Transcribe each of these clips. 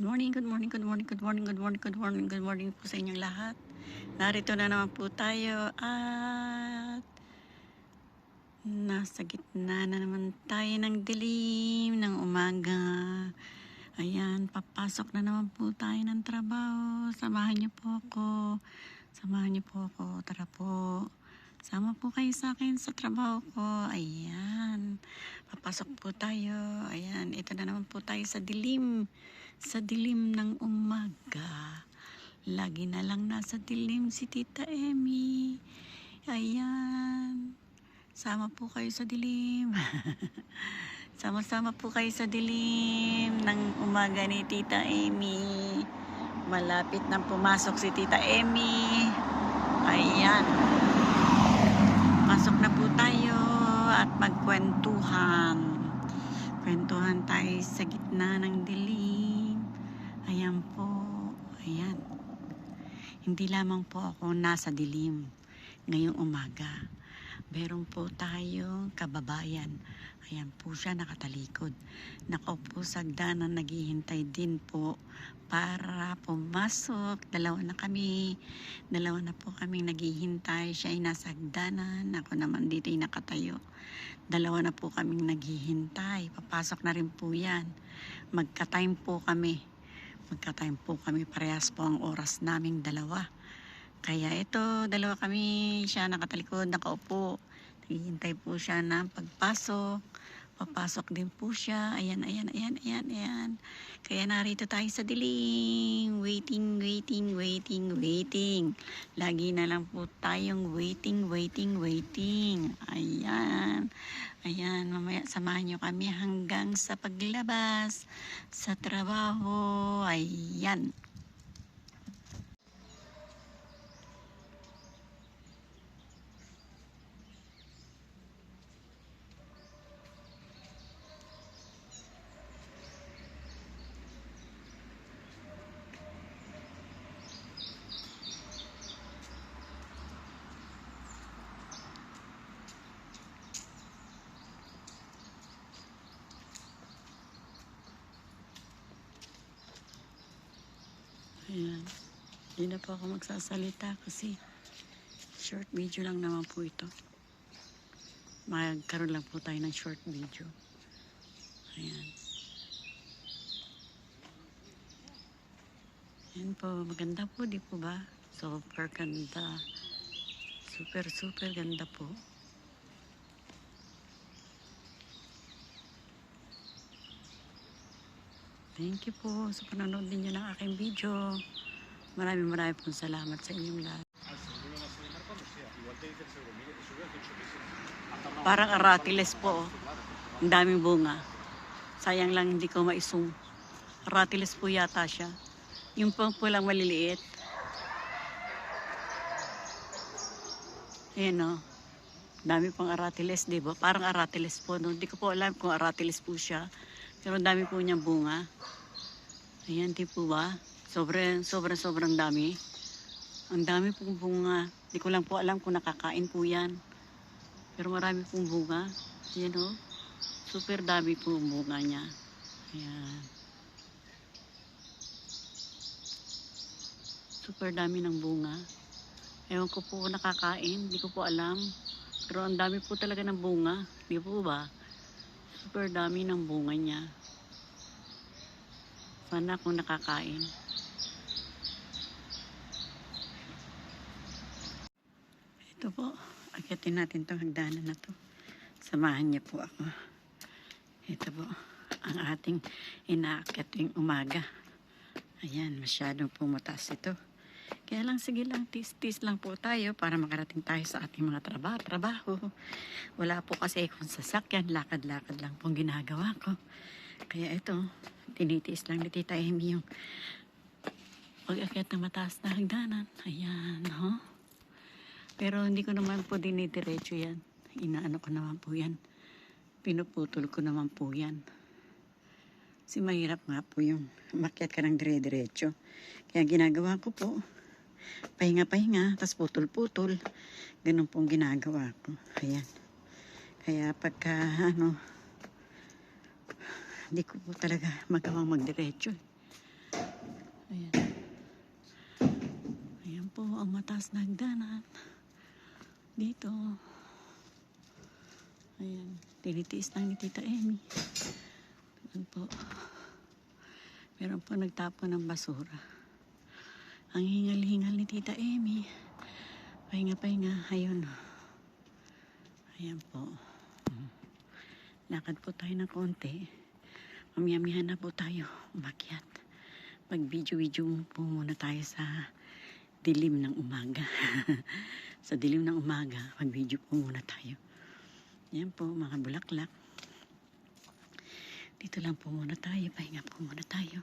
Good morning, good morning, good morning, good morning, good morning, good morning, good morning po sa inyong lahat. Narito na naman po tayo at nasa gitna na naman tayo ng dilim ng umaga. Ayan, papasok na naman po tayo ng trabaho. Samahan niyo po ako. Samahan niyo po ako. Tara po. Sama po kayo sa akin sa trabaho ko. Ayan. Papasok po tayo. Ayan. Ito na naman po tayo sa dilim. Sa dilim ng umaga. Lagi na lang nasa dilim si Tita Emmy. Ayan. Sama po kayo sa dilim. Sama-sama po kayo sa dilim ng umaga ni Tita Emmy. Malapit nang pumasok si Tita Emmy. Ayan. Pasok na po tayo at magkwentuhan. Kwentuhan tayo sa gitna ng dilim. Ayan po. Ayan. Hindi lamang po ako nasa dilim ngayong umaga. Meron po tayong kababayan. Ayan po siya nakatalikod. Nakaupo sa hagdanan, naghihintay din po para pumasok. Dalawa na kami. Dalawa na po kaming naghihintay. Siya ay nasa hagdanan. Ako naman dito ay nakatayo. Dalawa na po kaming naghihintay. Papasok na rin po yan. Magka-time po kami. Magka-time po kami. Parehas po ang oras naming dalawa. Kaya ito, dalawa kami. Siya nakatalikod, nakaupo. Naghihintay po siya ng pagpasok. Papasok din po siya. Ayan, ayan, ayan, ayan, ayan. Kaya narito tayo sa dilim. Waiting, waiting, waiting, waiting. Lagi na lang po tayong waiting, waiting, waiting. Ayan. Ayan, mamaya samahan nyo kami hanggang sa paglabas sa trabaho. Ayan. Ayan. Hindi na po ako magsasalita kasi short video lang naman po ito. Magkaroon lang po tayo ng short video. Ayan. Ayan po, maganda po, di po ba? Super ganda. Super, super ganda po. Thank you po sa panonood ninyo ng aking video. Maraming maraming pong salamat sa inyong lahat. Parang aratiles po. oh. Ang daming bunga. Sayang lang hindi ko maisum. Aratiles po yata siya. Yung po pulang maliliit. Ayan o. Dami pang aratiles, di ba? Parang aratiles po. No? Hindi ko po alam kung aratiles po siya. Pero dami po niyang bunga. Ayan, di po ba? Sobrang, sobrang, sobrang dami. Ang dami pong bunga. Hindi ko lang po alam kung nakakain po yan. Pero marami pong bunga. Ayan o. Super dami po bunga niya. Ayan. Super dami ng bunga. Ewan ko po nakakain. Hindi ko po alam. Pero ang dami po talaga ng bunga. Di po ba? Super dami ng bunga niya. Sana kung nakakain. Ito po. Akitin natin itong hagdanan na to. Samahan niyo po ako. Ito po. Ang ating tuwing umaga. Ayan, masyadong pumataas ito. Kaya lang, sige lang, tis-tis lang po tayo para makarating tayo sa ating mga trabaho. trabaho. Wala po kasi akong sasakyan, lakad-lakad lang pong ginagawa ko. Kaya ito, tinitiis lang ni Tita Amy yung pag-akyat ng mataas na hagdanan. Ayan, ho. Pero hindi ko naman po dinidiretso yan. Inaano ko naman po yan. Pinuputol ko naman po yan. Kasi mahirap nga po yung makyat ka ng dire-diretso. Kaya ginagawa ko po, pahinga-pahinga, tas putol-putol. Ganun pong ginagawa ko. Ayan. Kaya pagka, ano, hindi ko po talaga magawang magdiretso. Ayan. Ayan po, ang mataas na hagdanan. Dito. Ayan, tinitiis lang ni Tita Emmy. Ayan po. Meron po nagtapon ng basura. Ang hingal-hingal ni Tita Amy. Pahinga-pahinga. Ayun. Ayan po. Lakad po tayo ng konti. Mamiyamihan na po tayo. Umakyat. Pag video-video po muna tayo sa dilim ng umaga. sa dilim ng umaga, pag video po muna tayo. Yan po, mga bulaklak. Dito lang po muna tayo. Pahinga po muna tayo.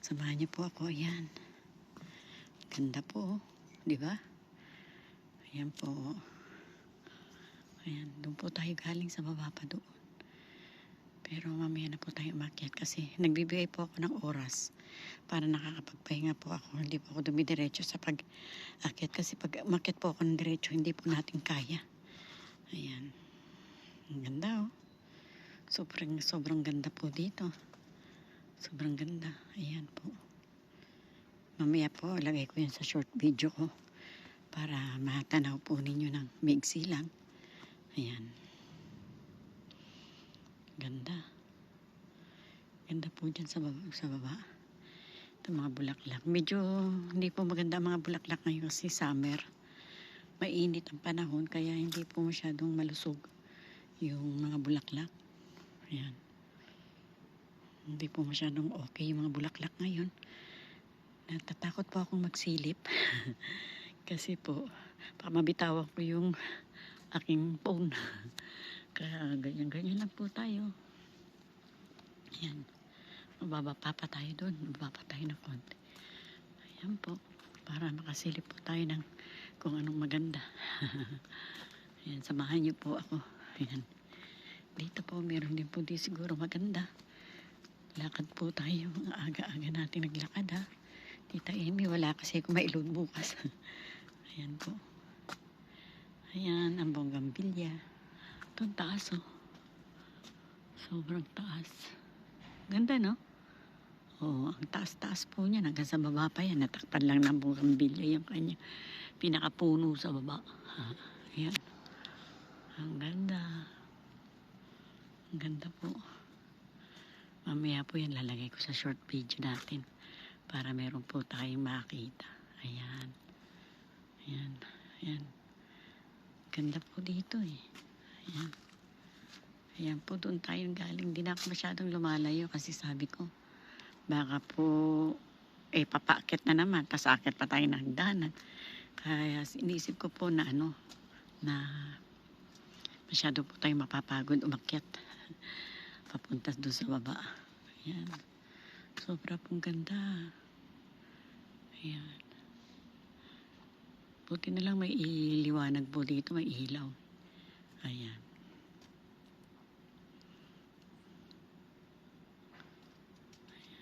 Samahan niyo po ako. Ayan. Ganda po. oh. Di ba? Ayan po. Ayan. Doon po tayo galing sa baba pa doon. Pero mamaya na po tayo umakyat kasi nagbibigay po ako ng oras para nakakapagpahinga po ako. Hindi po ako dumidiretso sa pag-akyat kasi pag umakyat po ako ng diretso, hindi po natin kaya. Ayan. Ang ganda oh. Sobrang, sobrang ganda po dito. Sobrang ganda. Ayan po. Mamaya po, lagay ko yan sa short video ko para matanaw po ninyo ng migsi lang. Ayan. Ganda. Ganda po dyan sa baba. Sa baba. Ito mga bulaklak. Medyo hindi po maganda mga bulaklak ngayon kasi summer. Mainit ang panahon kaya hindi po masyadong malusog yung mga bulaklak. Ayan. Hindi po masyadong okay yung mga bulaklak ngayon. Natatakot po akong magsilip. kasi po, baka mabitawan ko yung aking phone. Kaya ganyan-ganyan lang po tayo. Ayan. Mabababa pa tayo doon. Mababa tayo ng konti. Ayan po. Para makasilip po tayo ng kung anong maganda. Ayan, samahan niyo po ako. Ayan. Dito po, meron din po di siguro maganda. Lakad po tayo. Ang aga-aga natin naglakad ha. Tita Amy, wala kasi ako mailod bukas. Ayan po. Ayan, ang bonggambilya. Ito ang taas oh. Sobrang taas. Ganda no? Oo, ang taas-taas po niya. Hanggang sa baba pa yan. Natakpan lang ng bonggambilya yung kanya. Pinakapuno sa baba. Ha, Ayan. Ang ganda. Ang ganda po. Mamaya po yan lalagay ko sa short video natin para meron po tayong makita. Ayan. Ayan. Ayan. Ganda po dito eh. Ayan. Ayan po, doon tayo galing. Di na ako masyadong lumalayo kasi sabi ko, baka po, eh, papakit na naman. Tapos akit pa tayo ng hagdanan. Kaya inisip ko po na ano, na masyado po tayo mapapagod umakyat. Papunta doon sa baba. Ayan. Sobra pong ganda. Ayan. Buti na lang may iliwanag po dito, may ilaw. Ayan.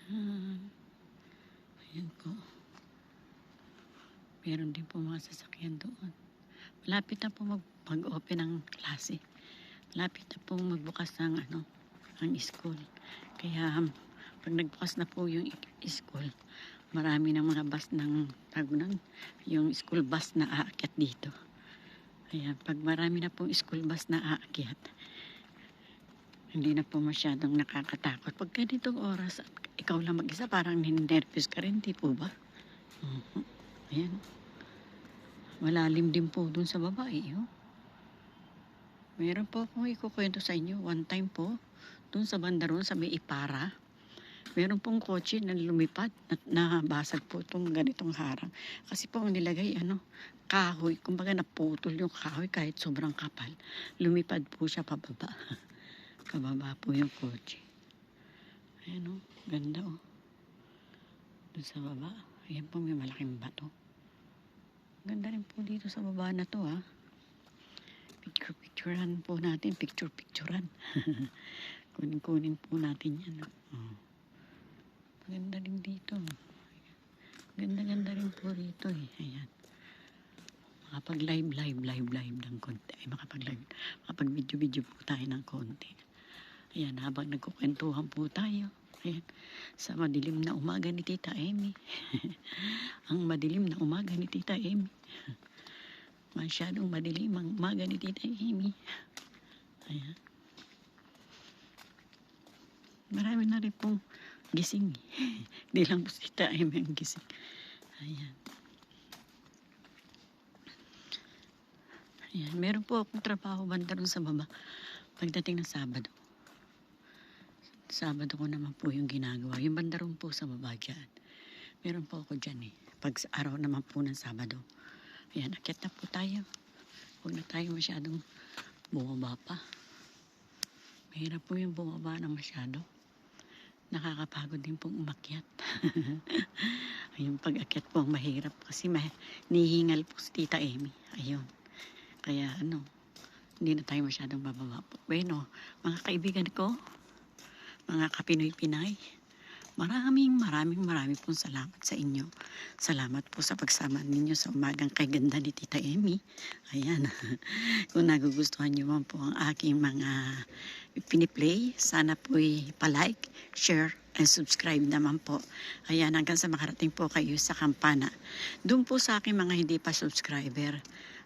Ayan. Ayan po. Meron din po mga sasakyan doon. Malapit na po mag- mag-open ang klase. Malapit na po magbukas ng ano, ang school. Kaya um, pag nagbukas na po yung school, marami ng mga bus ng tagunan, yung school bus na aakyat dito. Ayan, pag marami na pong school bus na aakyat, hindi na po masyadong nakakatakot. Pag ganitong oras ikaw lang mag-isa, parang ninervous ka rin, di po ba? Mhm. Ayan. Malalim din po dun sa babae. Oh. Meron po akong ikukwento sa inyo. One time po, dun sa bandaron sa may Ipara, meron pong kotse na lumipad at nabasag po itong ganitong harang. Kasi po ang nilagay, ano, kahoy. Kumbaga naputol yung kahoy kahit sobrang kapal. Lumipad po siya pababa. Kababa po yung kotse. Ayan o, ganda o. Doon sa baba. Ayan po may malaking bato. Ganda rin po dito sa baba na to ha. Picture-picturean po natin. Picture-picturean. Kunin-kunin po natin yan. Oh. Maganda rin dito. Ganda-ganda rin po dito eh. Ayan. Makapag-live, live, live, live ng konti. Ay, makapag-live. Makapag-video-video po tayo ng konti. Ayan, habang nagkukwentuhan po tayo. Ayan, sa madilim na umaga ni Tita Amy. ang madilim na umaga ni Tita Amy. Masyadong madilim ang umaga ni Tita Amy. Ayan. Marami na rin pong gising. Hindi lang po si Tita Amy ang gising. Ayan. Ayan. Meron po akong trabaho banda ron sa baba. Pagdating ng Sabado. Sabado ko naman po yung ginagawa. Yung banda ron po sa baba dyan. Meron po ako dyan eh. Pag araw naman po ng Sabado. Ayan, akit na po tayo. Huwag na tayo masyadong bumaba pa. Mahirap po yung bumaba na masyado. Nakakapagod din pong umakyat. Ayun, pag-akyat po ang mahirap kasi may nihingal po si Tita Amy. Ayun. Kaya ano, hindi na tayo masyadong bababa po. Bueno, mga kaibigan ko, mga kapinoy-pinay, maraming maraming maraming pong salamat sa inyo. Salamat po sa pagsama ninyo sa umagang kay ganda ni Tita Amy. Ayan. Kung nagugustuhan niyo man po ang aking mga piniplay, sana po'y palike, share, and subscribe naman po. Ayan, hanggang sa makarating po kayo sa kampana. Doon po sa aking mga hindi pa subscriber,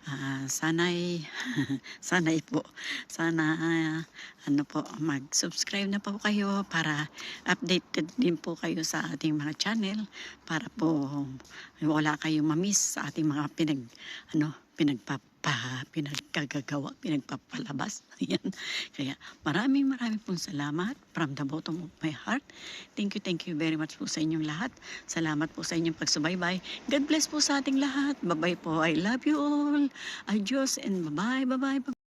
ah, sana'y, sana'y po, sana, ah, ano po, mag-subscribe na po kayo para updated din po kayo sa ating mga channel para po wala kayong mamiss sa ating mga pinag, ano, pinagpapa, pinagkagagawa, pinagpapalabas. Ayan. Kaya maraming maraming pong salamat from the bottom of my heart. Thank you, thank you very much po sa inyong lahat. Salamat po sa inyong pagsubaybay. God bless po sa ating lahat. Bye-bye po. I love you all. Adios and bye-bye, bye-bye.